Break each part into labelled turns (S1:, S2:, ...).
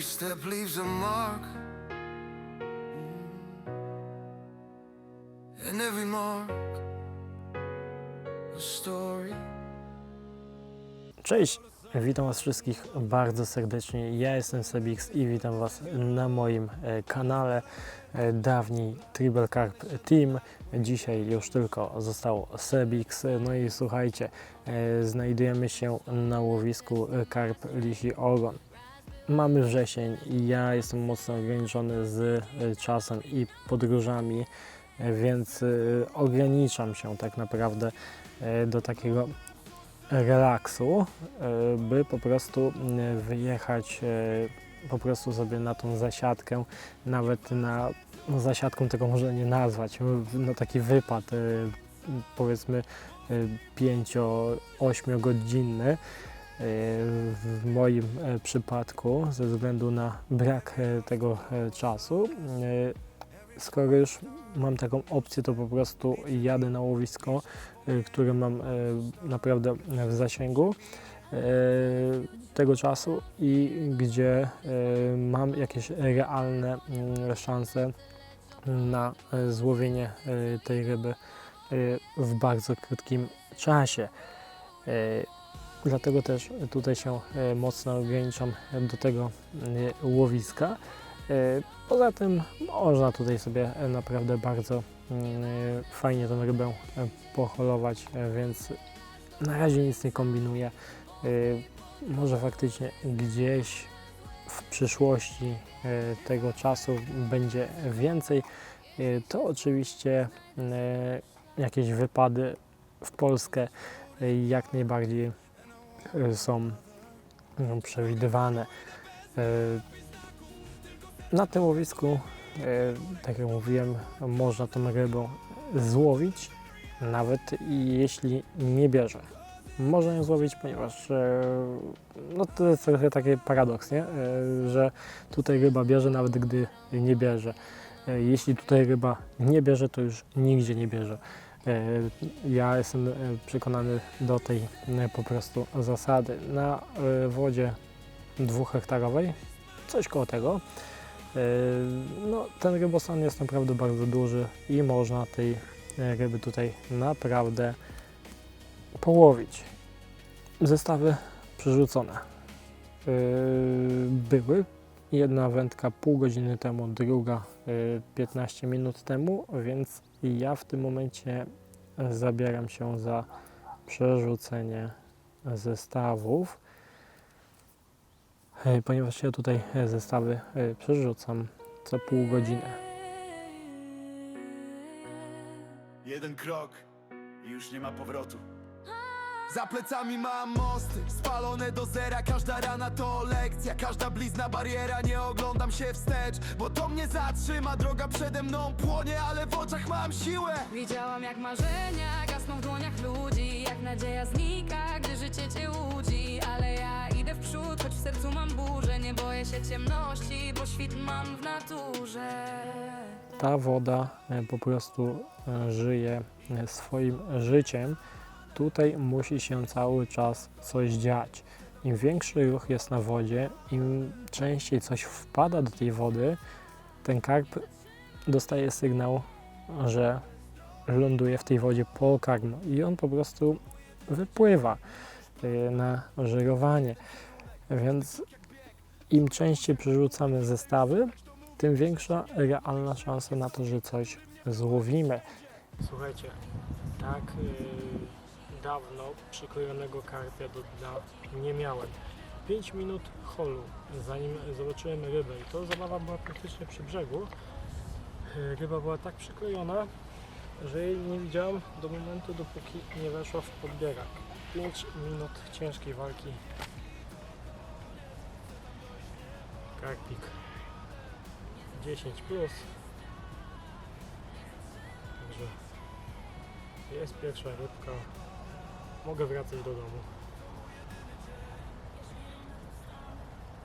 S1: step leaves a mark. And every mark, a story.
S2: Cześć, witam Was wszystkich bardzo serdecznie. Ja jestem Sebix i witam Was na moim e, kanale. E, Dawniej Tribal Carp Team, dzisiaj już tylko zostało Sebix. No i słuchajcie, e, znajdujemy się na łowisku Karp Lisi Ogon. Mamy wrzesień i ja jestem mocno ograniczony z e, czasem i podróżami, e, więc e, ograniczam się tak naprawdę do takiego relaksu, by po prostu wyjechać po prostu sobie na tą zasiadkę, nawet na no zasiadką tego może nie nazwać, w- no taki wypad powiedzmy 5-8 godzinny. W moim e, przypadku, ze względu na brak e, tego e, czasu, skoro już mam taką opcję, to po prostu jadę na łowisko, które mam naprawdę w zasięgu tego czasu i gdzie mam jakieś realne mm, szanse na złowienie tej ryby w bardzo krótkim czasie. Dlatego też tutaj się e, mocno ograniczam do tego e, łowiska. E, Poza tym można tutaj sobie naprawdę bardzo mm, fajnie tą rybę poholować, więc na razie nic nie kombinuję. Może faktycznie gdzieś w przyszłości tego czasu będzie więcej. To oczywiście jakieś wypady w Polskę jak najbardziej są no, przewidywane. E, Na tym łowisku, tak jak mówiłem, można tą rybę złowić, nawet jeśli nie bierze. Można ją złowić, ponieważ no to jest trochę taki paradoks, nie? Że tutaj ryba bierze, nawet gdy nie bierze. Jeśli tutaj ryba nie bierze, to już nigdzie nie bierze. E, Ja jestem e, przekonany do tej e, po prostu zasady. Na wodzie dwuhektarowej, coś koło tego, no, ten rybosan jest naprawdę bardzo duży i można tej ryby tutaj naprawdę połowić. Zestawy przerzucone były. Jedna wędka pół godziny temu, druga e, 15 minut temu, więc ja w tym momencie zabieram się za przerzucenie zestawów, e, ponieważ ja tutaj zestawy e, przerzucam co pół godziny.
S3: Jeden krok i już nie ma powrotu.
S1: Za plecami mam mosty, spalone do zera. Każda rana to lekcja, każda blizna bariera. Nie oglądam się wstecz, bo to mnie zatrzyma. Droga przede mną płonie, ale w oczach mam siłę.
S4: Widziałam jak marzenia gasną w dłoniach ludzi. Jak nadzieja znika, gdy życie cię łudzi. Ale ja idę w przód, choć w sercu mam burzę. Nie boję się ciemności, bo świt mam w naturze.
S2: Ta woda e, po prostu e, żyje e, swoim życiem. Tutaj musi się cały czas coś dziać. Im większy ruch jest na wodzie, im częściej coś wpada do tej wody, ten karp dostaje sygnał, że ląduje w tej wodzie pokarm i on po prostu wypływa e, na żerowanie. Więc im częściej przerzucamy zestawy, tym większa realna szansa na to, że coś złowimy. Słuchajcie, tak yy, dawno przykrojonego karpia do dna nie miałem. 5 minut holu, zanim zobaczyłem rybę i to zabawa była praktycznie przy brzegu. Yy, Ryba była tak przykrojona, że jej nie widziałem do momentu, dopóki nie weszła w podbierak. 5 minut ciężkiej walki. Karpik 10 plus. Także jest pierwsza rybka. Mogę wracać do domu.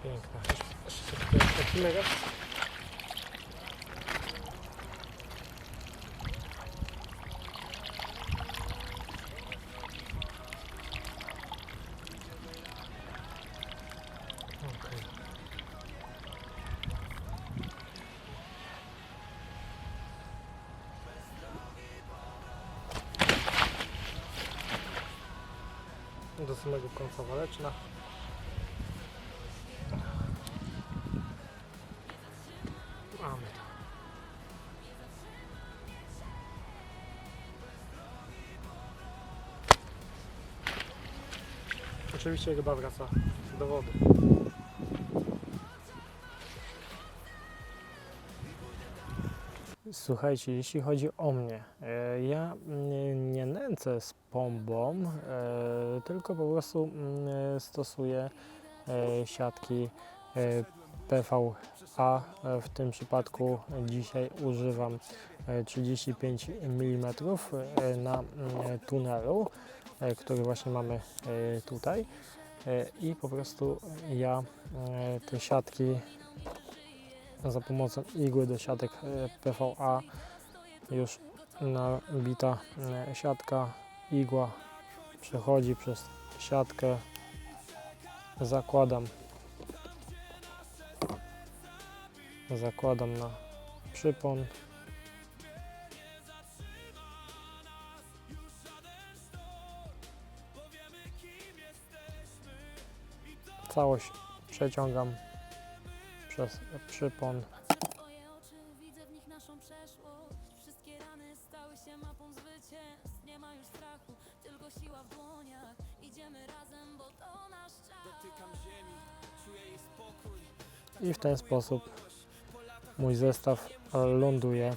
S2: Piękna. Jeszcze tutaj taki do samego końca waleczna. Mamy to. Oczywiście ryba wraca do wody. Słuchajcie, jeśli chodzi o mnie, e, ja nie, nie nęcę z pombą, e, tylko po prostu mm, stosuję e, siatki e, PVA. W tym przypadku dzisiaj używam e, 35 mm na mm, tunelu, który właśnie mamy tutaj. I po prostu ja te siatki za pomocą igły do siatek e, PVA już nabita e, siatka, igła przechodzi przez siatkę, zakładam. Zakładam na przypon. Całość przeciągam przez przypon i w ten sposób mój zestaw ląduje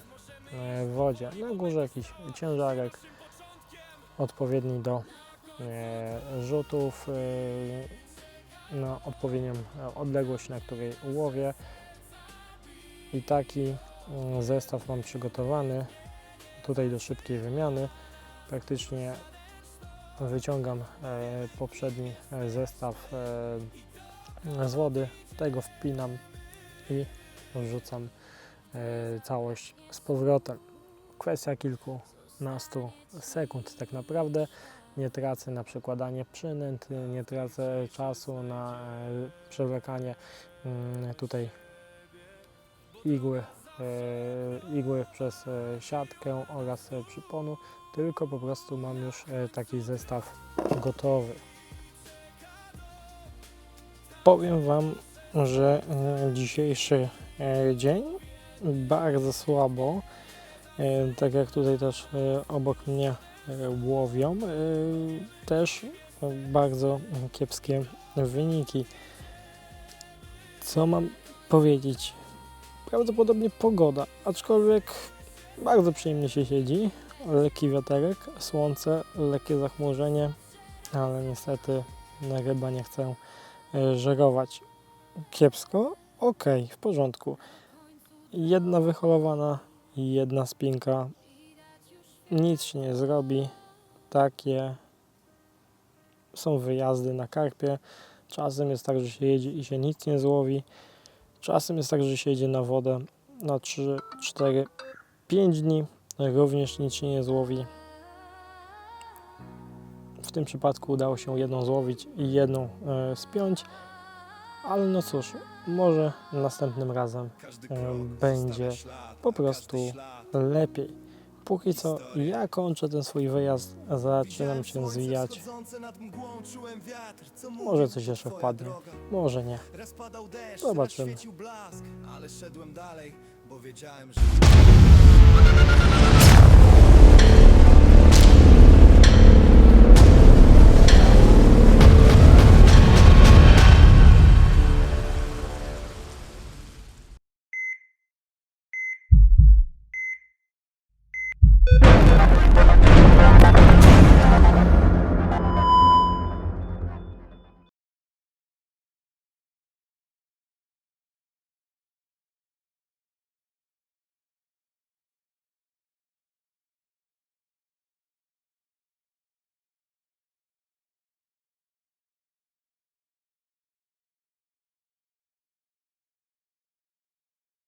S2: e, w wodzie. Na górze jakiś ciężarek odpowiedni do e, rzutów e, na odpowiednią e, odległość, na której łowię. I taki mm, zestaw mam przygotowany tutaj do szybkiej wymiany. Praktycznie wyciągam e, poprzedni e, zestaw z wody, tego wpinam i wrzucam całość z powrotem. Kwestia kilkunastu sekund tak naprawdę. Nie tracę na przekładanie przynęt, nie tracę czasu na e, przewlekanie mm, tutaj igły, e, igły przez e, siatkę oraz przyponu, tylko po prostu mam już taki zestaw gotowy. Powiem Wam, że dzisiejszy dzień bardzo słabo, tak jak tutaj też obok mnie łowią, e, też bardzo kiepskie wyniki. Co mam powiedzieć? Prawdopodobnie pogoda, aczkolwiek bardzo przyjemnie się siedzi. Lekki wiaterek, słońce, lekkie zachmurzenie, ale niestety ryba nie chce e, żerować. Kiepsko? Okej, w porządku. Jedna wyholowana jedna spinka. Nic się nie zrobi. Takie są wyjazdy na karpie. Czasem jest tak, że się jedzie i się nic nie złowi. Czasem jest tak, że się jedzie na wodę na 3, 4, 5 dni. Również nic się nie złowi. W tym przypadku udało się jedną złowić i jedną e, spiąć. Ale no cóż, może następnym razem e, będzie po prostu lepiej. Póki co ja kończę ten swój wyjazd, zaczynam się zwijać. Może coś jeszcze wpadnie. Może nie. Zobaczymy.